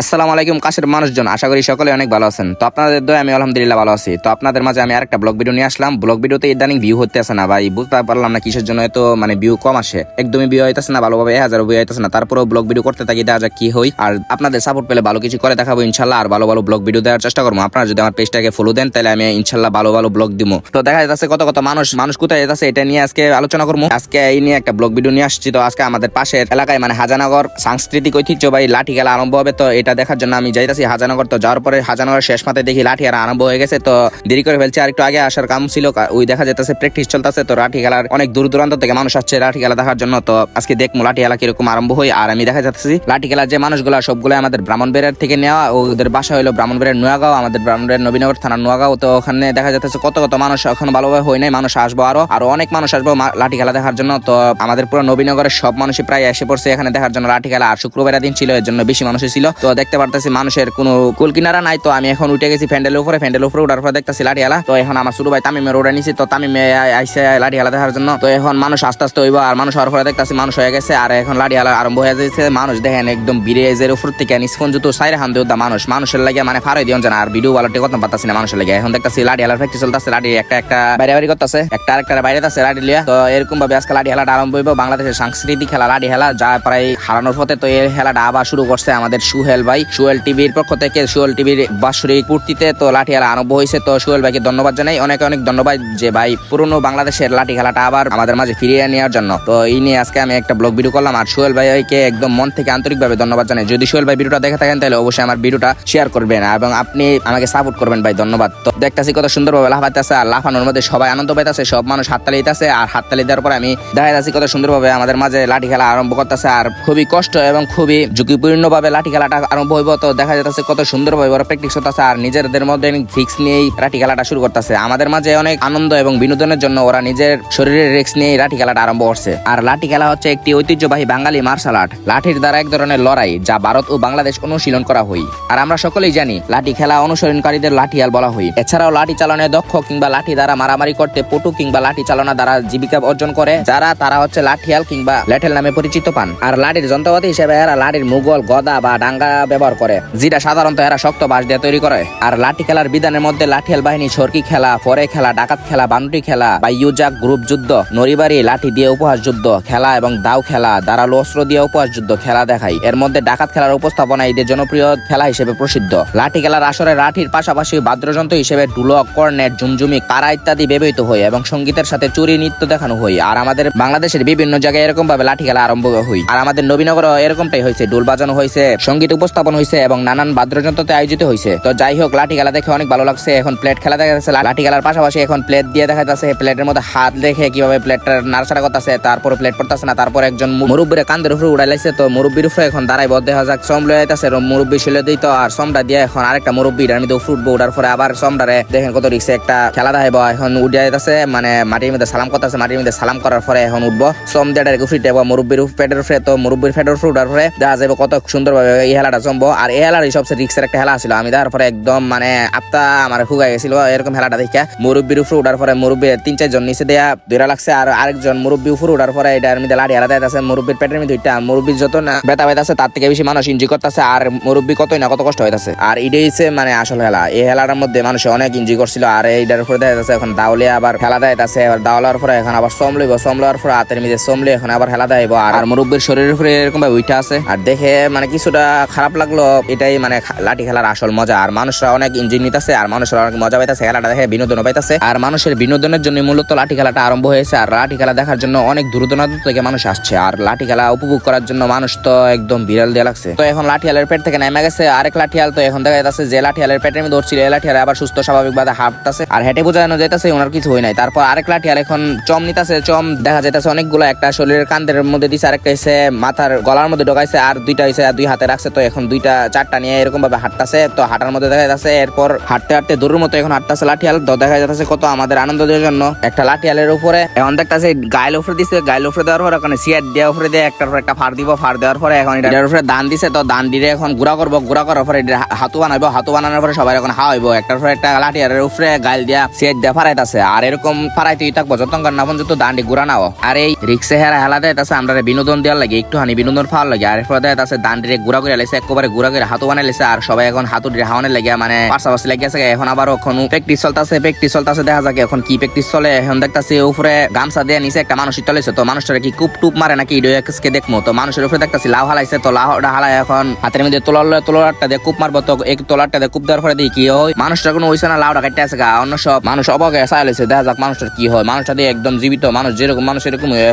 আসসালামু আলাইকুম কাশের মানুষজন। আশা করি সকলে অনেক ভালো আছেন। তো আপনাদের দয় আমি আলহামদুলিল্লাহ ভালো আছি। তো আপনাদের মাঝে আমি আরেকটা ব্লগ ভিডিও নিয়ে আসলাম। ব্লগ ভিডিওতে ইদানিং ভিউ হতে আসে না ভাই, বুঝতে পারলাম না কিসের জন্য এত মানে ভিউ কম আসে। একদমই ভিউ হইতেছে না, ভালোভাবে এক হাজার ভিউ হইতেছে না। তারপরেও ব্লগ ভিডিও করতে থাকি, দেখা যাক কি হই আর আপনাদের সাপোর্ট পেলে ভালো কিছু করে দেখাবো ইনশাল্লাহ। আর ভালো ভালো ব্লগ ভিডিও দেওয়ার চেষ্টা করব। আপনারা যদি আমার পেজটাকে ফলো দেন, তাহলে আমি ইনশাল্লাহ ভালো ভালো ব্লগ দিব তো দেখা যাচ্ছে কত কত মানুষ মানুষ কোথায় যাচ্ছে এটা নিয়ে আজকে আলোচনা করব। আজকে এই নিয়ে একটা ব্লগ ভিডিও নিয়ে আসছি। তো আজকে আমাদের পাশের এলাকায় মানে হাজানগর সাংস্কৃতিক ঐতিহ্য ঐতিহ্যবাহী লাঠি খেলা আরম্ভ হবে। তো এটা দেখার জন্য আমি যাইতাছি হাজানগর। তো যাওয়ার পরে হাজানগর শেষ মাথায় দেখি লাঠি আর আরম্ভ হয়ে গেছে। তো দেরি করে ফেলছে, আর একটু আগে আসার কাম ছিল। ওই দেখা যেতেছে প্র্যাকটিস চলতেছে। তো লাঠি খেলার অনেক দূর দূরান্ত থেকে মানুষ আসছে লাঠি খেলা দেখার জন্য। তো আজকে দেখব লাঠি খেলা কীরকম আরম্ভ হয়। আর আমি দেখা যাচ্ছি লাঠি খেলার যে মানুষগুলো সবগুলো আমাদের ব্রাহ্মণবেড়ের থেকে নেওয়া। ওদের বাসা হলো ব্রাহ্মণবেড়ের নোয়াগাঁও, আমাদের ব্রাহ্মণবেড়ের নবীনগর থানার নোয়াগাঁও। তো ওখানে দেখা যাচ্ছে কত কত মানুষ এখন ভালোভাবে হয় নাই, মানুষ আসব আরও। আরও অনেক মানুষ আসব লাঠি খেলা দেখার জন্য। তো আমাদের পুরো নবীনগরের সব মানুষই প্রায় এসে পড়ছে এখানে দেখার জন্য লাঠি খেলা। আর শুক্রবারের দিন ছিল, এর জন্য বেশি মানুষই ছিল। তো দেখতে পারতেছি মানুষের কোনো কুল কিনারা নাই, তো আমি এখন উঠে গেছি প্যান্ডেলের উপরে প্যান্ডেলের উপরে উঠার পর দেখতেছি লাঠি খেলা তো এখন আমার শুরু ভাই তামিমের ওটা নিছি, তো তামিমে আই- আইসে লাঠি খেলা দেখার জন্য। তো এখন মানুষ আস্তে আস্তে হইব, আর মানুষ হওয়ার পরে দেখতেছি মানুষ হয়ে গেছে, আর এখন লাঠি খেলা আরম্ভ হয়ে যাচ্ছে মানুষ দেখেন একদম ব্রিজের উপর থেকে নিষ্পন জুতো সাইরে হান দেওয়া মানুষ। মানুষের লাগে মানে ফারাই দিও জানা আর ভিডিও ভালো করতে পারতাছি না মানুষের লাগে এখন দেখতেছি লাঠি খেলার প্র্যাকটিস চলতেছে লাঠি একটা একটা বাইরে বাইরে করতেছে, একটা আরেকটা বাইরে আছে লাঠি লিয়া। তো এরকম ভাবে আজকে লাঠি খেলাটা আরম্ভ হইব। বাংলাদেশের সাংস্কৃতিক খেলা লাঠি খেলা যা প্রায় হারানোর পথে, তো এই খেলাটা আবার শুরু করছে আমাদের সুহেল ভাই, সুহেল টিভির পক্ষ থেকে সুহেল টিভির বাৎসরিক পূর্তিতে তো লাঠি খেলা আরম্ভ হয়েছে। তো সুহেল ভাইকে ধন্যবাদ জানাই। অনেক অনেক ধন্যবাদ যে ভাই পুরনো বাংলাদেশের লাঠি খেলাটা আবার আমাদের মাঝে ফিরিয়ে নেওয়ার জন্য। তো এই নিয়ে আজকে আমি একটা ব্লগ ভিডিও করলাম। আর সোহেল ভাইকে একদম মন থেকে আন্তরিকভাবে ধন্যবাদ জানাই। যদি সোহেল ভাই ভিডিওটা দেখে থাকেন, তাহলে অবশ্যই আমার ভিডিওটা শেয়ার করবেন। এবং আপনি আমাকে সাপোর্ট করবেন ভাই, ধন্যবাদ। তো দেখতেছি কত সুন্দরভাবে লাফাইতেছে আর লাফানোর মধ্যে সবাই আনন্দ পাইতেছে, সব মানুষ হাততালি দিতেছে। আর হাততালি দেওয়ার পরে আমি দেখা যাচ্ছি কত সুন্দরভাবে আমাদের মাঝে লাঠি খেলা আরম্ভ করতেছে। আর খুবই কষ্ট এবং খুবই ঝুঁকিপূর্ণ ভাবে লাঠি খেলাটা হইব তো দেখা যাচ্ছে কত সুন্দরভাবে ওরা প্র্যাকটিস করতেছে আর নিজেদের মধ্যে ফিক্স নিয়েই লাঠি খেলাটা শুরু করতেছে। আমাদের মাঝে অনেক আনন্দ এবং বিনোদনের জন্য ওরা নিজের শরীরের রিক্স নিয়ে লাঠি খেলাটা আরম্ভ করছে। আর লাঠি খেলা হচ্ছে একটি ঐতিহ্যবাহী বাঙালি মার্শাল আর্ট লাঠির দ্বারা এক ধরনের লড়াই যা ভারত ও বাংলাদেশ অনুশীলন করা হয় আর আমরা সকলেই জানি, লাঠি খেলা অনুসরণকারীদের লাঠিয়াল বলা হয় এছাড়াও লাঠি চালনায় দক্ষ কিংবা লাঠি দ্বারা মারামারি করতে পটু কিংবা লাঠি চালনা দ্বারা জীবিকা অর্জন করে, যারা তারা হচ্ছে লাঠিয়াল কিংবা ল্যাঠেল নামে পরিচিত পান। আর লাঠির যন্ত্রপাতি হিসেবে এরা লাঠির মুঘল গদা বা ডাঙ্গা ব্যবহার করে, যেটা সাধারণত এরা শক্ত বাঁশ দিয়ে তৈরি করে। আর লাঠি খেলার বিধানের মধ্যে লাঠিয়াল বাহিনী সরকি খেলা, পরে খেলা, ডাকাত খেলা বানুটি খেলা বা ইউজাক গ্রুপ যুদ্ধ নরিবাড়ি লাঠি দিয়ে উপহাস যুদ্ধ, খেলা এবং দাও খেলা দাঁড়াল অস্ত্র দিয়ে উপহাস যুদ্ধ খেলা দেখায়। এর মধ্যে ডাকাত খেলার উপস্থাপনা ঈদের জনপ্রিয় খেলা হিসেবে প্রসিদ্ধ। লাঠি খেলার আসরে লাঠির পাশাপাশি বাদ্যযন্ত্র হিসেবে ঢুলক কর্নেট, ঝুমঝুমি, কারা ইত্যাদি ব্যবহৃত হয় এবং সঙ্গীতের সাথে চুরি, নৃত্য দেখানো হয়। আর আমাদের বাংলাদেশের বিভিন্ন জায়গায় এরকম ভাবে লাঠি খেলা আরম্ভ হয়। আর আমাদের নবীনগর এরকমটাই হয়েছে ডুল বাজানো হয়েছে, সংগীত উপস্থাপন হয়েছে এবং নানান বাদ্যযন্ত্রতে আয়োজিত হয়েছে তো যাই হোক লাঠি খেলা দেখে অনেক ভালো লাগছে। এখন প্লেট খেলা দেখা যাচ্ছে। লাঠি খেলার পাশাপাশি এখন প্লেট দিয়ে দেখা যাচ্ছে, প্লেটের মধ্যে হাত দেখে কীভাবে প্লেটটা নাড়াচাড়া করতেছে তারপরে প্লেট পড়তেছে না। তারপর একজন মুরব্বীর কান্দের উপরে উড়াইলাইছে তো মুরব্বীর উপরে এখন দাঁড়াইব। দেখা যাক সম লয়ে আইতাছে। মুরব্বী শিলে দিই তো, আর সমটা দিয়ে এখন আরেকটা মুরব্বী এটার মধ্যে উঠবো। উঠার পরে আবার সমটারে দেখেন কত রিক্সে একটা খেলা দেখাইব। এখন উঠে আইতাছে মানে মাটির মধ্যে সালাম করতেছে। মাটির মধ্যে সালাম করার পরে এখন উঠবো। সম দিয়ে ডাইরেক্ট উফরি দেবো মুরব্বীর পেটের উপরে তো মুরব্বীর পেটের উপরে উঠার পরে দেখা যাবে কত সুন্দরভাবে এই খেলাটা জমবো। আর এই খেলার সবচেয়ে রিক্সের একটা খেলা ছিল আমি তারপরে একদম মানে আপতা আমার হুগাই গেছিল, এরকম খেলাটা দেখে মুরব্বীর উপরে উঠার পরে মুরব্বী তিন চারজন নিচে দেয়া দৌড়া লাগছে। আর আরেকজন মুরব্বী উপরে উঠার পরে এটার মধ্যে লাড়ি আলাদা আছে। মুরব্বীর পেটের মধ্যে দুইটা মুরব্বীর যত না ব্যথা আছে তার থেকে বেশি মানুষ ইঞ্জি করতেছে। আর মুরব্বী কতই না কত কষ্ট হইতাছে। আর এটাই হচ্ছে মানে আসল খেলা এই খেলাটার মধ্যে মানুষ অনেক ইঞ্জি করছিল। আর এইটার উপরে দেখা যাচ্ছে, এখন দাউলে আবার খেলা দেয় আছে এবার দাওলার পরে এখন আবার সম লইব। সম লওয়ার পরে হাতের মধ্যে সম এখন আবার খেলা দেয় আর মুরব্বীর শরীরের উপরে এরকম ভাবে উইঠা আছে। আর দেখে মানে কিছুটা খারাপ লাগল, এটাই মানে লাঠি খেলার আসল মজা। আর মানুষরা অনেক ইঞ্জিন নিতেছে, আর মানুষরা অনেক মজা পাইতেছে, খেলাটা দেখে বিনোদন পাইতেছে। আর মানুষের বিনোদনের জন্য মূলত লাঠি খেলাটা আরম্ভ হয়েছে, আর লাঠি খেলা দেখার জন্য অনেক দূর দূরান্ত থেকে মানুষ আসছে। আর লাঠি খেলা উপভোগ করার জন্য মানুষ তো একদম বিড়াল দিয়ে লাগছে। তো এখন লাঠিয়ালের পেট থেকে নেমে গেছে, আরেক লাঠিয়াল তো এখন দেখা যাচ্ছে যে লাঠিয়ালের পেটের মধ্যে ধরছিল এই লাঠিয়াল আবার সুস্থ, স্বাভাবিকভাবে হাঁটতেছে। আর হেঁটে বোঝানো যাইতেছে ওনার কিছু হয় নাই। তারপর আরেক লাঠিয়াল এখন চম নিতেছে, চম দেখা যাইতেছে অনেকগুলো, একটা শরীরের কান্দের মধ্যে দিছে, আরেকটা এসে মাথার গলার মধ্যে ঢোকাইছে, আর দুইটা হইছে আর দুই হাতে রাখছে। তো এখন দুইটা, চারটা নিয়ে এরকম ভাবে হাঁটতাছে, তো হাঁটার মধ্যে দেখা যাচ্ছে এরপর হাঁটতে হাঁটতে দূরের মতো এখন হাঁটতেছে লাঠিয়াল, তো দেখা যাচ্ছে কত আমাদের আনন্দ দেওয়ার জন্য। একটা লাঠিয়ালের উপরে, এখন দেখতেছে গায়ের উপরে দিছে গায়ের উপরে দেওয়ার পর ওখানে সিয়ার দেওয়ার উপরে দিয়ে একটার উপরে একটা ফার দিব ফার দেওয়ার পরে এখন এটার উপরে দান দিছে, তো দান দিলে এখন গুড়া করব, গুড়া করার পরে এটা হাতু বানাইবো, হাতু বানানোর পরে সবাই এখন হাওয়াইবো। একটার উপরে একটা লাঠিয়ালের উপরে গাইল দিয়া সিয়ার দিয়া ফারাইতাছে আর এরকম ফারাইতেই থাকব, যতক্ষণ না পর্যন্ত দান্ডি গুড়া নাও। আর এই রিক্সে হেরা হেলা দেয় আমরা বিনোদন দেওয়ার লাগে একটু হানি বিনোদন পাওয়ার লাগে, আর এরপরে দেয় দান্ডিরে গুড়া করে লাইছে একবারে ঘুরা করে হাতু বানাই লেছে, আর সবাই এখন হাতুড়ি হাওয়ানে লেগে মানে পাশাপাশি লেগে আছে এখন আবার এখন প্র্যাকটিস চলতেছে প্র্যাকটিস চলতেছে, দেখা যাক এখন কি প্র্যাকটিস চলে। এখন দেখতাছি উপরে গামছা দিয়ে নিচে একটা মানুষ চলেছে তো মানুষটা কি কুপ টুপ মারে নাকি ইডিওকে দেখব তো মানুষের উপরে দেখতাছি লাউ হালাইছে, তো লাউটা হালাই এখন হাতের মধ্যে তোলার তোলারটা দিয়ে কুপ মারবো, তো এই তোলারটা দিয়ে কুপ দেওয়ার পরে দেখি কি হয় মানুষটা কোনো হইছে না, লাউটা কাটতে আছে গা। অন্য সব মানুষ অবাকে চাইলেছে দেখা যাক মানুষটার কি হয়। মানুষটা দিয়ে একদম জীবিত মানুষ, যেরকম মানুষ এরকম হয়ে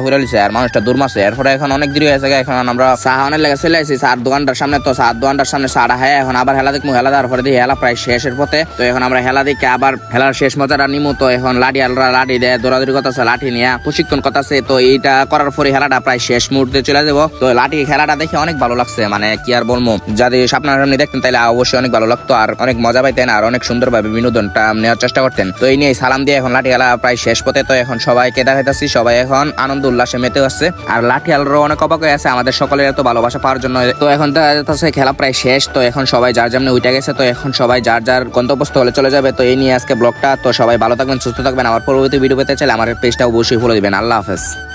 আর মানুষটা দূরমাসে। এরপরে এখন অনেক দেরি হয়েছে এখন আমরা অনেক লেগে চলে আসি চার দোকানটার সামনে, তো চার দোকানটার সামনে চাটা হ্যাঁ এখন আবার হেলা দেখব হেলা দেওয়ার পরে দিয়ে হেলা প্রায় শেষের পথে। তো এখন আমরা হেলা দেখে আবার হেলার শেষ মজাটা নিমু। তো এখন লাঠি আলরা লাঠি দেয়, দৌড়াদৌড়ি কথা আছে লাঠি নিয়ে প্রশিক্ষণ কথা আছে তো এইটা করার পরে খেলাটা প্রায় শেষ মুহূর্তে চলে যাব। তো লাঠি খেলাটা দেখে অনেক ভালো লাগছে মানে কি আর বলব যদি আপনার সামনে দেখতেন তাহলে অবশ্যই অনেক ভালো লাগতো, আর অনেক মজা পাইতেন, আর অনেক সুন্দরভাবে বিনোদনটা নেওয়ার চেষ্টা করতেন। তো এই নিয়ে সালাম দিয়ে এখন লাঠি খেলা প্রায় শেষ পথে, তো এখন সবাইকে দেখাইতেছি, সবাই এখন আনন্দ উল্লাসে মেতে আসছে। আর লাঠি আলরও অনেক অবাক হয়ে আছে আমাদের সকলের এত ভালোবাসা পাওয়ার জন্য। তো এখন দেখা যাচ্ছে খেলা প্রায় শেষ, তো এখন সবাই যার যেমন উঠে গেছে, তো এখন সবাই যার যার গন্তব্যস্থ হলে চলে যাবে, তো এই নিয়ে আজকে ব্লগটা, তো সবাই ভালো থাকবেন, সুস্থ থাকবেন। আমার পরবর্তী ভিডিও পেতে চাইলে আমার পেজটা অবশ্যই ফলো দিবেন। আল্লাহ হাফেজ।